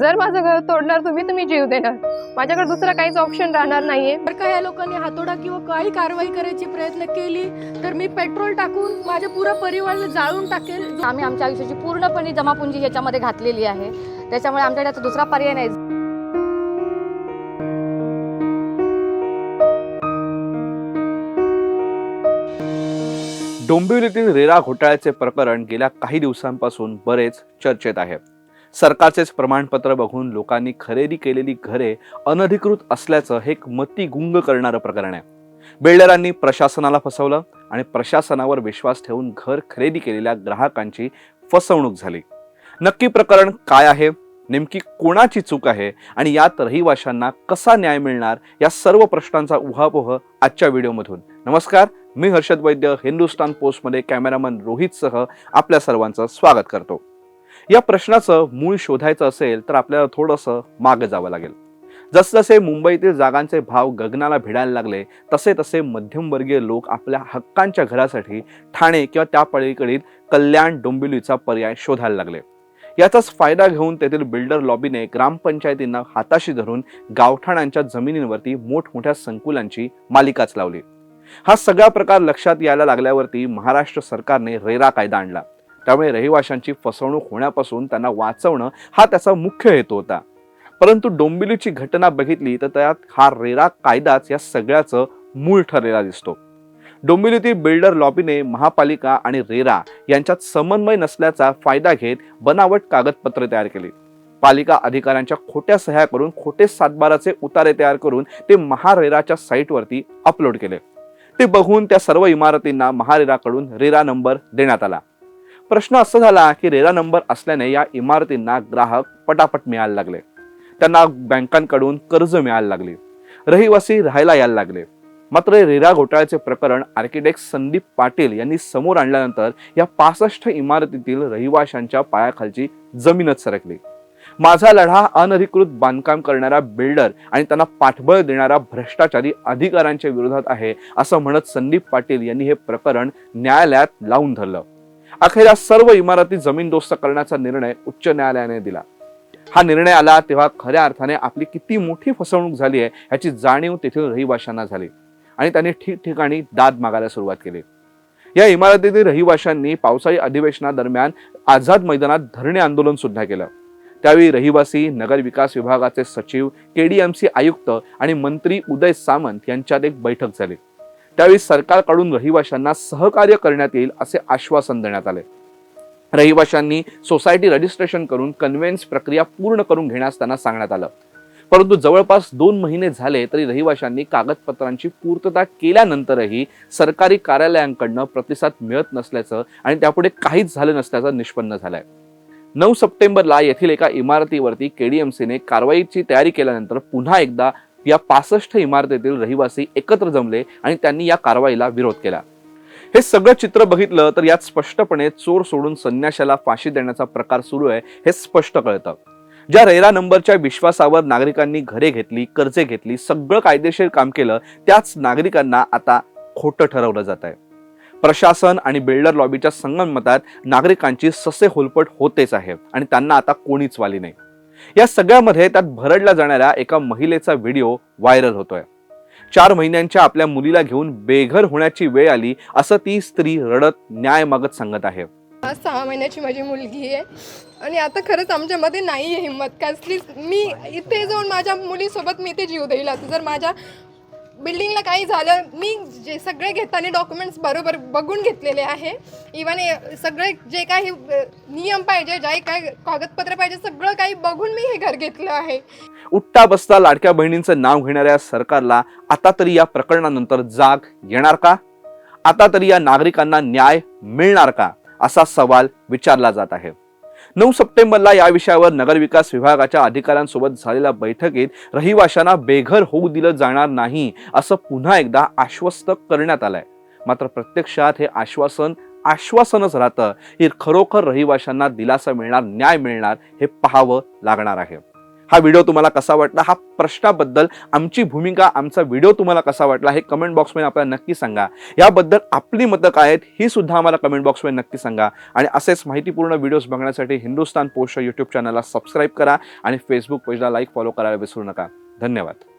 जर माझं घर तोडणार तुम्ही तुम्ही जीव देणार. माझ्याकडे दुसरा काहीच ऑप्शन राहणार नाहीये. जर का या लोकांनी हातोडा किंवा काही कारवाई करायची प्रयत्न केली तर मी पेट्रोल टाकून माझ्या पुरा परिवाराला जाळून टाकेल. आम्ही आमच्या आयुष्याची पूर्णपणे जमापुंजी ह्याच्यामध्ये घातलेली आहे. त्याच्यामुळे आमच्याकडे आता दुसरा पर्याय नाही. डोंबिवलीतील रेरा घोटाळ्याचे प्रकरण गेल्या काही दिवसांपासून बरेच चर्चेत आहे. सरकारचेच प्रमाणपत्र बघून लोकांनी खरेदी केलेली घरे अनधिकृत असल्याचं हे एक मती गुंग करणारं प्रकरण आहे. बिल्डरांनी प्रशासनाला फसवलं आणि प्रशासनावर विश्वास ठेवून घर खरेदी केलेल्या ग्राहकांची फसवणूक झाली. नक्की प्रकरण काय आहे? नेमकी कोणाची चूक आहे? आणि यात रहिवाशांना कसा न्याय मिळणार? या सर्व प्रश्नांचा उहापोह आजच्या व्हिडिओमधून. नमस्कार मी हर्षद वैद्य हिंदुस्तान पोस्टमध्ये कॅमेरामन रोहितसह आपल्या सर्वांचं स्वागत करतो. या प्रश्नाचं मूळ शोधायचं असेल तर आपल्याला थोडंसं मागं जावं लागेल. जसजसे मुंबईतील जागांचे भाव गगनाला भिडायला लागले तसे तसे मध्यमवर्गीय लोक आपल्या हक्कांच्या घरासाठी ठाणे किंवा त्या पलीकडील कल्याण डोंबिवलीचा पर्याय शोधायला लागले. याचाच फायदा घेऊन तेथील बिल्डर लॉबीने ग्रामपंचायतींना हाताशी धरून गावठाणांच्या जमिनींवरती मोठमोठ्या संकुलांची मालिकाच लावली. हा सगळा प्रकार लक्षात यायला लागल्यावरती महाराष्ट्र सरकारने रेरा कायदा आणला. त्यामुळे रहिवाशांची फसवणूक होण्यापासून त्यांना वाचवणं हा त्याचा मुख्य हेतू होता. परंतु डोंबिवलीची घटना बघितली तर त्यात हा रेरा कायदाच या सगळ्याचं मूळ ठरलेला दिसतो. डोंबिवलीतील बिल्डर लॉबीने महापालिका आणि रेरा यांच्यात समन्वय नसल्याचा फायदा घेत बनावट कागदपत्रे तयार केली. पालिका अधिकाऱ्यांच्या खोट्या सह्या करून खोटे सातबाराचे उतारे तयार करून ते महारेराच्या साईटवरती अपलोड केले. ते बघून त्या सर्व इमारतींना महारेराकडून रेरा नंबर देण्यात आला. प्रश्न असा झाला की रेरा नंबर असल्याने या इमारतींना ग्राहक पटापट मिळायला लागले. त्यांना बँकांकडून कर्ज मिळायला लागले. रहिवासी राहायला यायला लागले. मात्र रेरा घोटाळ्याचे प्रकरण आर्किटेक्ट संदीप पाटील यांनी समोर आणल्यानंतर या पासष्ट इमारतीतील रहिवाशांच्या पायाखालची जमीनच सरकली. माझा लढा अनधिकृत बांधकाम करणारा बिल्डर आणि त्यांना पाठबळ देणारा भ्रष्टाचारी अधिकाऱ्यांच्या विरोधात आहे असं म्हणत संदीप पाटील यांनी हे प्रकरण न्यायालयात लावून धरलं. अखेर या सर्व इमारती जमीनदोस्त करण्याचा निर्णय उच्च न्यायालयाने दिला. हा निर्णय आला तेव्हा खऱ्या अर्थाने आपली किती मोठी फसवणूक झाली आहे याची जाणीव तेथील रहिवाशांना झाली आणि त्यांनी ठिकठिकाणी दाद मागायला सुरुवात केली. या इमारतीतील रहिवाशांनी पावसाळी अधिवेशनादरम्यान आझाद मैदानात धरणे आंदोलन सुद्धा केलं. त्यावेळी रहिवासी नगर विकास विभागाचे सचिव केडीएमसी आयुक्त आणि मंत्री उदय सामंत यांच्यात एक बैठक झाली. त्यावेळी सरकारकडून रहिवाशांना सहकार्य करण्यात येईल असे आश्वासन देण्यात आले. रहिवाशांनी सोसायटी रजिस्ट्रेशन करून कन्व्हेन्स प्रक्रिया पूर्ण करून घेण्यास त्यांना सांगण्यात आलं. परंतु जवळपास दोन महिने झाले तरी रहिवाशांनी कागदपत्रांची पूर्तता केल्यानंतरही सरकारी कार्यालयांकडनं प्रतिसाद मिळत नसल्याचं आणि त्यापुढे काहीच झालं नसल्याचं निष्पन्न झालंय. नऊ सप्टेंबरला येथील एका इमारतीवरती केडीएमसीने कारवाईची तयारी केल्यानंतर पुन्हा एकदा या पासष्ट इमारतीतील रहिवासी एकत्र जमले आणि त्यांनी या कारवाईला विरोध केला. हे सगळं चित्र बघितलं तर यात स्पष्टपणे चोर सोडून संन्याशाला फाशी देण्याचा प्रकार सुरू आहे हे स्पष्ट कळतं. ज्या रेरा नंबरच्या विश्वासावर नागरिकांनी घरे घेतली कर्जे घेतली सगळं कायदेशीर काम केलं त्याच नागरिकांना आता खोटं ठरवलं जात आहे. प्रशासन आणि बिल्डर लॉबीच्या संगमतात नागरिकांची ससे होलपट होतेच आहे आणि त्यांना आता कोणीच वाली नाही. या सगळ्यामध्ये त्यात भरडल्या जाणाऱ्या एका महिलेचा व्हिडिओ व्हायरल होतोय. चार महिन्यांच्या आपल्या मुलीला घेऊन बेघर होण्याची वेळ आली असं ती स्त्री रडत न्याय मागत सांगत आहे. आज सहा महिन्याची माझी मुलगी आहे आणि आता खरंच आमच्यामध्ये नाही आहे हिंमत. कसलीच मी इथे जाऊन माझ्या मुलीसोबत मी इथे जीव देईल. आता जर माझ्या बिल्डिंगला काही झालं मी जे सगळे घेताना डॉक्युमेंट्स बरोबर बघून घेतलेले आहे. इवन सगळे जे काही नियम पाहिजे जे काही कागदपत्र पाहिजे सगळं काही बघून मी हे घर घेतलं आहे. उठता बसता लाडक्या बहिणींचं नाव घेणाऱ्या सरकारला आता तरी या प्रकरणानंतर जाग येणार का? आता तरी या नागरिकांना न्याय मिळणार का? असा सवाल विचारला जात आहे. नऊ सप्टेंबरला या विषयावर नगरविकास विभागाच्या अधिकाऱ्यांसोबत झालेल्या बैठकीत रहिवाशांना बेघर होऊ दिलं जाणार नाही असं पुन्हा एकदा आश्वस्त करण्यात आलंय. मात्र प्रत्यक्षात हे आश्वासन आश्वासनच राहतं की खरोखर रहिवाशांना दिलासा मिळणार न्याय मिळणार हे पाहावं लागणार आहे. हा व्हिडिओ तुम्हाला कसा वाटला? हा प्रश्नाबद्दल आमची भूमिका आमचा व्हिडिओ तुम्हाला कसा वाटला हे कमेंट बॉक्समध्ये आपल्याला नक्की सांगा. याबद्दल आपली मतं काय आहेत ही सुद्धा आम्हाला कमेंट बॉक्समध्ये नक्की सांगा. आणि असेच माहितीपूर्ण व्हिडिओज बघण्यासाठी हिंदुस्तान पोस्ट यूट्यूब चॅनलला सबस्क्राईब करा आणि फेसबुक पेजला लाईक फॉलो करायला विसरू नका. धन्यवाद.